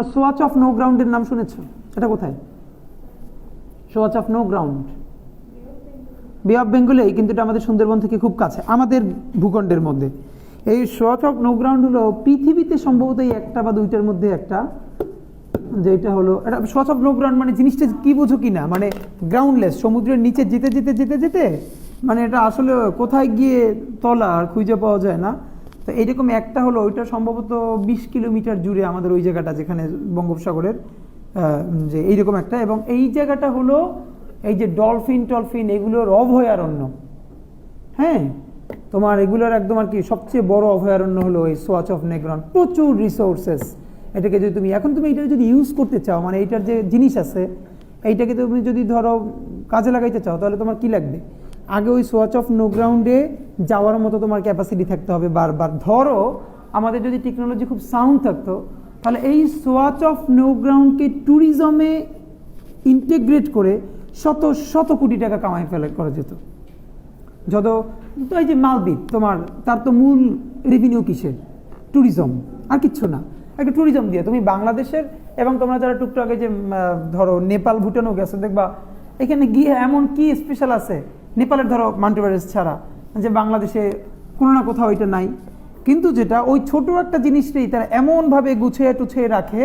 হলো swatch of no গ্রাউন্ডের নাম শুনেছ? এটা কোথায়? Swatch of No Ground. Bay of বেঙ্গলে কিন্তু এটা আমাদের সুন্দরবন থেকে খুব কাছে, আমাদের ভূখণ্ডের মধ্যে। এই সোয়াচ অফ নো গ্রাউন্ড হলো পৃথিবীতে সম্ভবত এই একটা বা দুইটার মধ্যে একটা, যেটা হলো, এটা সোয়াচ অফ নো গ্রাউন্ড মানে জিনিসটা কি বোঝো কি না? মানে গ্রাউন্ডলেস, সমুদ্রের নিচে যেতে যেতে যেতে যেতে মানে এটা আসলে কোথায় গিয়ে তলা আর খুঁজে পাওয়া যায় না। তো এইরকম একটা হলো, ওইটা সম্ভবত বিশ কিলোমিটার জুড়ে আমাদের ওই জায়গাটা যেখানে বঙ্গোপসাগরের যে এইরকম একটা। এবং এই জায়গাটা হলো এই যে ডলফিন টলফিন, এগুলোর অভয়ারণ্য। হ্যাঁ? তোমার এগুলোর একদম আর কি সবচেয়ে বড় অভয়ারণ্য হলো এই সোয়াচ অফ নেগ্রন প্রচুর রিসোর্সেস এটাকে যদি তুমি, এখন তুমি এটা যদি ইউজ করতে চাও মানে এইটার যে জিনিস আছে, এইটাকে তুমি যদি ধরো কাজে লাগাইতে চাও, তাহলে তোমার কি লাগবে? আগে ওই সোয়াচ অফ নো গ্রাউন্ডে যাওয়ার মতো তোমার ক্যাপাসিটি থাকতে হবে বারবার। ধরো, আমাদের যদি টেকনোলজি খুব সাউন্ড থাকতো, তাহলে এই সোয়াচ অফ নো গ্রাউন্ডকে ট্যুরিজমে ইন্টিগ্রেট করে শত শত কোটি টাকা কামাই ফেলে, করা যেত। যত এই যে মালদ্বীপ, তোমার, তার তো মূল রেভিনিউ কিসের? ট্যুরিজম আর কিচ্ছু না। একটা ট্যুরিজম দিয়ে, তুমি বাংলাদেশের এবং তোমরা যারা টুকটাকে যে ধরো, নেপাল, ভুটানও গেছো, দেখবা, এখানে গিয়ে এমন কি স্পেশাল আছে? নেপালের ধরো মাল্টিভার্স ছাড়া। যে বাংলাদেশে কোনো না কোথাও এটা নাই। কিন্তু যেটা ওই ছোট একটা জিনিসটাই তারা এমনভাবে গুছিয়ে টুছিয়ে রাখে